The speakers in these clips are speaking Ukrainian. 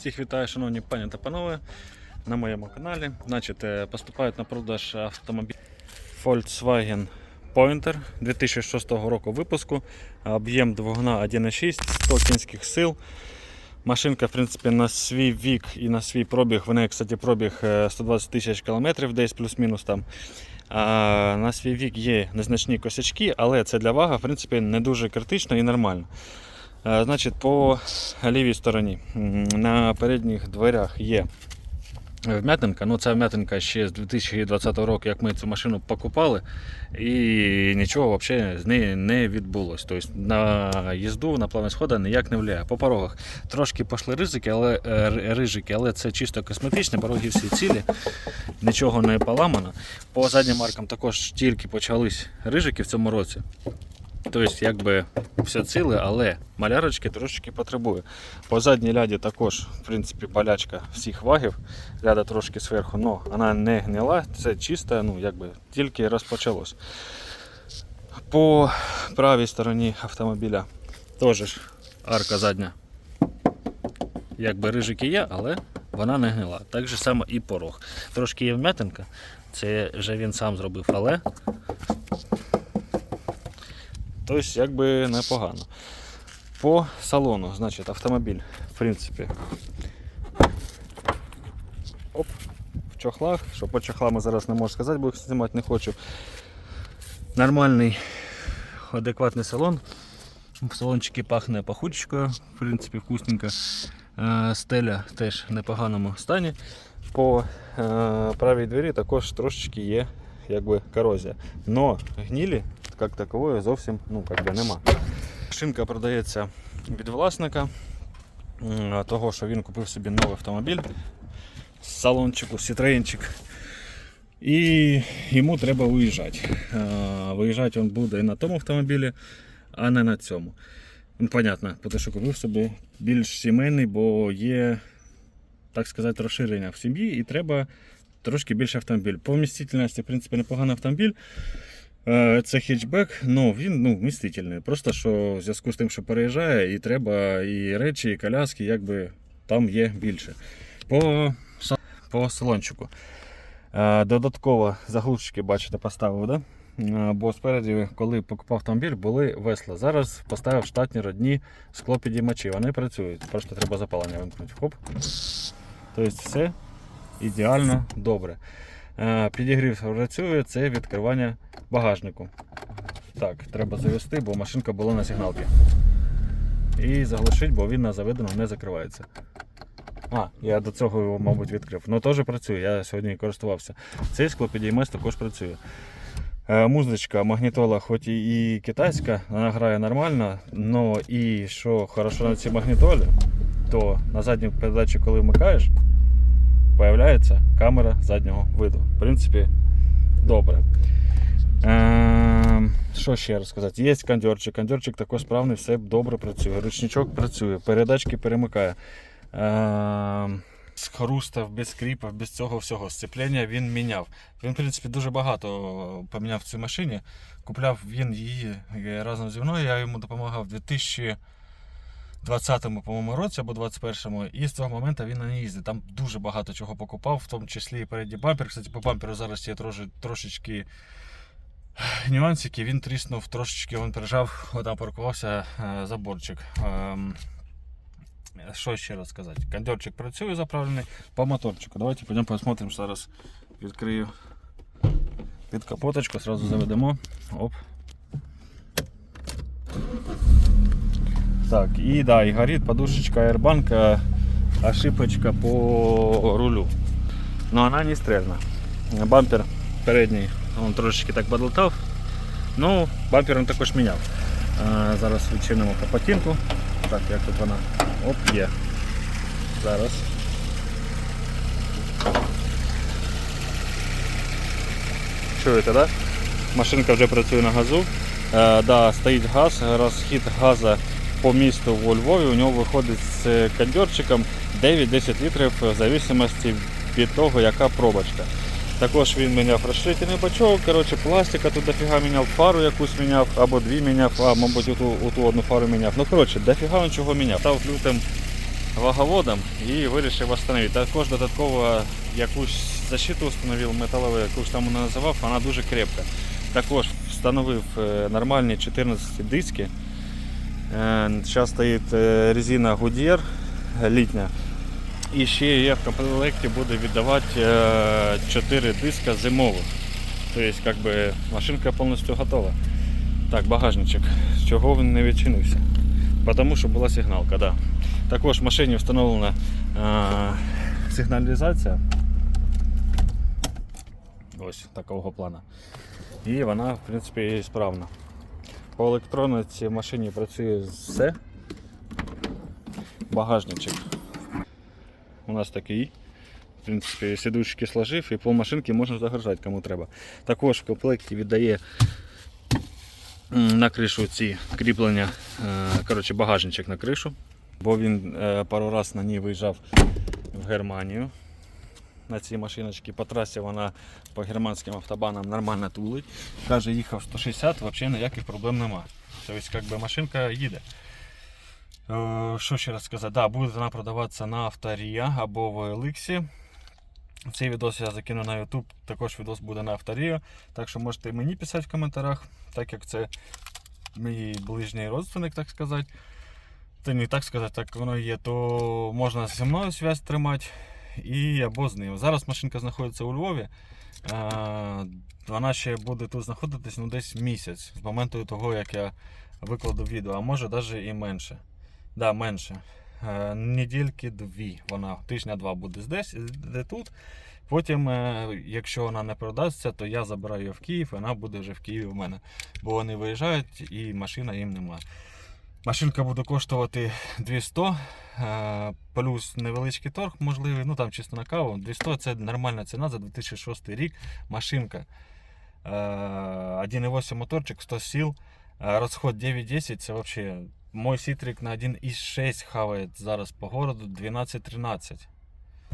Всіх вітаю, шановні пані та панове, на моєму каналі. Значить, е, поступають на продаж автомобіль Volkswagen Pointer 2006 року випуску. Об'єм двигуна 1,6, 100 кінських сил. Машинка, в принципі, на свій вік і на свій пробіг. В неї, кстати, пробіг е, 120 тисяч кілометрів, десь плюс-мінус там. А, на свій вік є незначні косячки, але це для вага, в принципі, не дуже критично і нормально. Е, Значить, по лівій стороні на передніх дверях є вм'ятинка. Ну, ця вм'ятинка ще з 2020 року, як ми цю машину покупали, і нічого взагалі з неї не відбулось. Тобто на їзду, на плавні сходи ніяк не впливає. По порогах трошки пішли ризики, але, е, рижики, але це чисто косметичне, пороги всі цілі, нічого не поламано. По заднім маркам також тільки почались рижики в цьому році. Тобто, якби все ціле, але малярочки трошечки потребує. По задній ляді також, в принципі, болячка всіх вагів. Ляда трошки зверху, але вона не гнила, це чисто, ну, якби тільки розпочалось. По правій стороні автомобіля теж арка задня. Якби рижики є, але вона не гнила. Так же само і порог. Трошки є вмятинка, це вже він сам зробив, але Тобто, якби непогано. По салону, значить, автомобіль, в принципі. Оп, в чохлах. Що по чохлам зараз не можу сказати, бо їх знімати не хочу. Нормальний, адекватний салон. В салончики пахне пахучкою, в принципі, вкусненько. Е, Стеля теж в непоганому стані. По е, правій двері також трошечки є якби, корозія. Но гнілі як такової зовсім ну, би, нема. Шинка продається від власника, того, що він купив собі новий автомобіль з салончику, Citroenчик. І йому треба виїжджати. Виїжджати він буде і на тому автомобілі, а не на цьому. Ну, понятно, тому що купив собі більш сімейний, бо є, так сказати, розширення в сім'ї і треба трошки більше автомобіль. По вмістительності, в принципі, непоганий автомобіль. Е, Це хетчбек, ну він ну, вмістительний. Просто що в зв'язку з тим, що переїжджає, і треба і речі, і коляски, якби там є більше. По, по салончику. Е, Додатково заглушечки, бачите, поставив, да? Е, бо спереді, коли покупав автомобіль, були весла. Зараз поставив штатні родні склопідіймачі. Вони працюють. Просто треба запалення вимкнути. Хоп. Тобто все ідеально добре. Підігрів працює, це відкривання багажнику. Так, треба завести, бо машинка була на сигналці. І заглушить, бо він на заведеному не закривається. А, я до цього його, мабуть, відкрив. Ну теж працює, я сьогодні користувався. Цей склопідіймець також працює. Е, Музичка, магнітола, хоч і, китайська, вона грає нормально, але і що хорошо на цій магнітолі, то на задній передачі, коли вмикаєш, появляється камера заднього виду. В принципі, добре. Е, що ще розказати? Є кондьорчик. Кондьорчик також справний, все добре працює. Ручничок працює, передачки перемикає. Е, з хрустав, без скріпів, без цього всього. Сцеплення він міняв. Він, в принципі, дуже багато поміняв в цій машині. Купляв він її разом зі мною. Я йому допомагав в 2020 по-моєму, році або 21-му. І з цього моменту він на ній їздить. Там дуже багато чого покупав, в тому числі і передній бампер. Кстати, по бамперу зараз є трошечки нюансики. Він тріснув трошечки, він пережав, там паркувався е, заборчик. Ем, що ще раз сказати? Кондерчик працює заправлений по моторчику. Давайте пойдемо посмотрим. Зараз відкрию під капоточку, сразу заведемо. Оп. Так, і да, і горить подушечка Airbank, ошибочка по рулю. Но вона не стрельна. Бампер передній, він трошечки так подлетав. Ну, бампер він також міняв. А, зараз відчинимо капотинку. Так, як тут вона? Оп, є. Зараз. Чуєте, да? Машинка вже працює на газу. Е, да, стоїть газ, розхід газу по місту у Львові. У нього виходить з кондьорчиком 9-10 літрів в залежності від того, яка пробочка. Також він міняв розширительний бачок, коротше, пластика тут дофіга міняв, фару якусь міняв, або дві міняв, а мабуть оту, оту одну фару міняв. Ну коротше, дофіга він чого міняв. Став лютим ваговодом і вирішив встановити. Також додатково якусь защиту встановив металеву, яку ж там вона називав, вона дуже крепка. Також встановив е, нормальні 14 диски. Зараз стоїть е, резина Goodyear літня. І ще я в комплекті буду віддавати 4 диска зимових. Тобто, как би, машинка повністю готова. Так, багажничок. Чого він не відчинився? Тому що була сигналка, да. Також в машині встановлена е, сигналізація. Ось такого плану. І вона, в принципі, справна. По електроніці в машині працює все. Багажничок у нас такий. В принципі, сідушки сложив і пол машинки можна загружати кому треба. Також в комплекті віддає на кришу ці кріплення, е, коротше, багажничок на кришу, бо він е, пару раз на ній виїжджав в Германію. На цій машиночці по трасі вона по германським автобанам нормально тулить. Каже, їхав 160, взагалі ніяких проблем нема. Тобто, як би машинка їде. Е, Що ще раз сказати? Да, буде вона продаватися на Авторія або в OLX. Цей відос я закину на YouTube, також відос буде на Авторія. Так що можете мені писати в коментарях, так як це мій ближній родственник, так сказати. Та не так сказати, так воно є, то можна зі мною зв'язь тримати і або з ним. Зараз машинка знаходиться у Львові. Е, Вона ще буде тут знаходитись ну, десь місяць з моменту того, як я викладу відео, а може навіть і менше. Да, менше. Е, Недільки дві. Вона тижня-два буде здесь, де тут. Потім, е, якщо вона не продасться, то я забираю її в Київ, і вона буде вже в Києві в мене. Бо вони виїжджають і машина їм немає. Машинка буде коштувати 200, е, плюс невеличкий торг можливий, ну там чисто на каву. 200 це нормальна ціна за 2006 рік. Машинка. Е, 1.8 моторчик, 100 сил, е, розход 9-10, це взагалі. Мой сітрик на 1.6 хаває зараз по городу 12-13.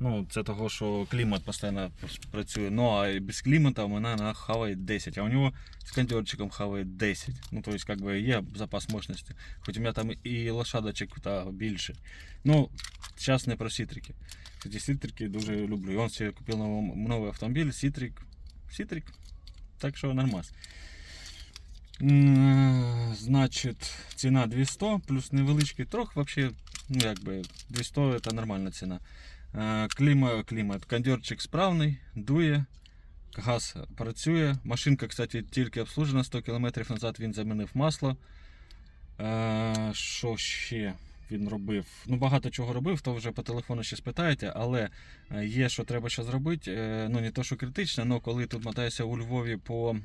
Ну, це того, що клімат постійно працює. Ну, а без клімата у мене вона хаває 10, а у нього з кондерчиком хаває 10. Ну, тобто, как би є запас мощності. Хоч у мене там і лошадочок та більше. Ну, зараз не про сітрики. Кстати, сітрики дуже люблю. І он собі купив новий, автомобіль, сітрик. Сітрик. Так що нормас. Значить, ціна 200 плюс невеличкий трох, вообще, ну якби 200 це нормальна ціна. Е, Кліма, клімат, кондерчик справний, дує, газ працює. Машинка, кстати, тільки обслужена 100 км назад він замінив масло. Е, Що ще він робив? Ну, багато чого робив, то вже по телефону ще спитаєте, але е, є, що треба ще зробити. Ну, не то, що критично, але коли тут мотаєшся у Львові по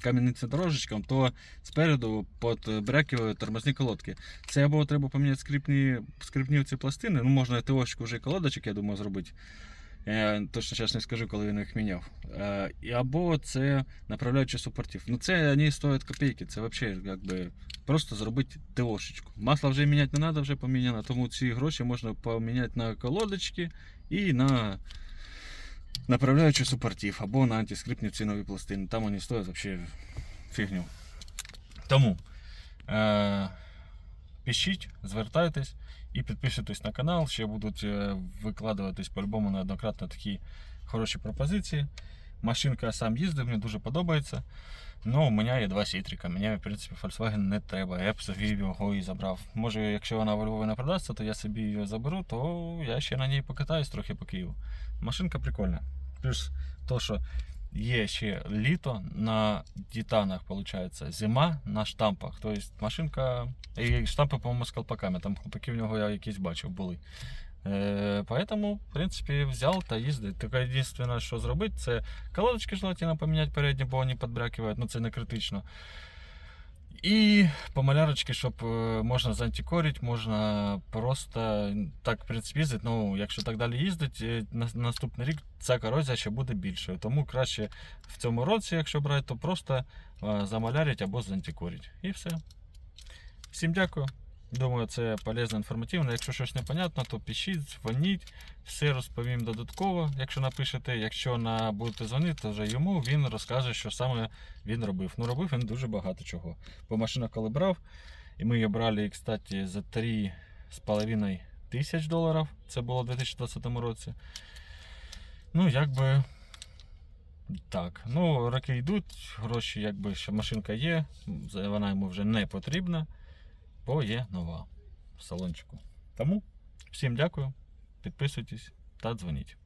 кам'яницям дорожечкам, то спереду під бреків тормозні колодки. Це або треба поміняти скрипні, скрипні ці пластини, ну можна ТОшку вже колодочок, я думаю, зробити. Я точно зараз не скажу, коли він їх міняв. Е, Або це направляючи супортів. Ну це вони стоять копійки, це взагалі якби просто зробити ТОшечку. Масло вже міняти не треба, вже поміняно, тому ці гроші можна поміняти на колодочки і на направляючи супортів або на антискрипні цінові пластини. Там вони стоять взагалі фігню. Тому е- пишіть, звертайтесь і підписуйтесь на канал. Ще будуть е, викладуватись по-любому неоднократно такі хороші пропозиції. Машинка сам їздив, мені дуже подобається. Ну, у мене є два сітрика. Мені, в принципі, Volkswagen не треба. Я б собі його і забрав. Може, якщо вона в Львові не продасться, то я собі її заберу, то я ще на ній покатаюсь трохи по Києву. Машинка прикольна. Плюс то, що є ще літо на титанах, виходить, зима на штампах. Тобто машинка. І штампи, по-моєму, з колпаками. Там колпаки в нього я якісь бачив були. Е, Поэтому, в принципі, взяв та їздить. Тільки єдине, що зробити, це колодочки желательно поміняти передні, бо вони підбрякують, ну це не критично. І по малярочці, щоб е, можна заантикорити, можна просто так в принципі їздити. Ну, якщо так далі їздить, е, на наступний рік ця корозія ще буде більшою. Тому краще в цьому році, якщо брати, то просто е, замалярить або заантикорить. І все. Всім дякую. Думаю, це полезно інформативно. Якщо щось непонятно, то пишіть, дзвоніть, все розповім додатково, якщо напишете. Якщо на будете дзвонити, то вже йому він розкаже, що саме він робив. Ну, робив він дуже багато чого. Бо машина коли брав, і ми її брали, кстати, за 3,5 тисяч доларів. Це було у 2020 році. Ну, якби. Так, ну роки йдуть, гроші, якби ще машинка є, вона йому вже не потрібна бо є нова в салончику. Тому всім дякую, підписуйтесь та дзвоніть.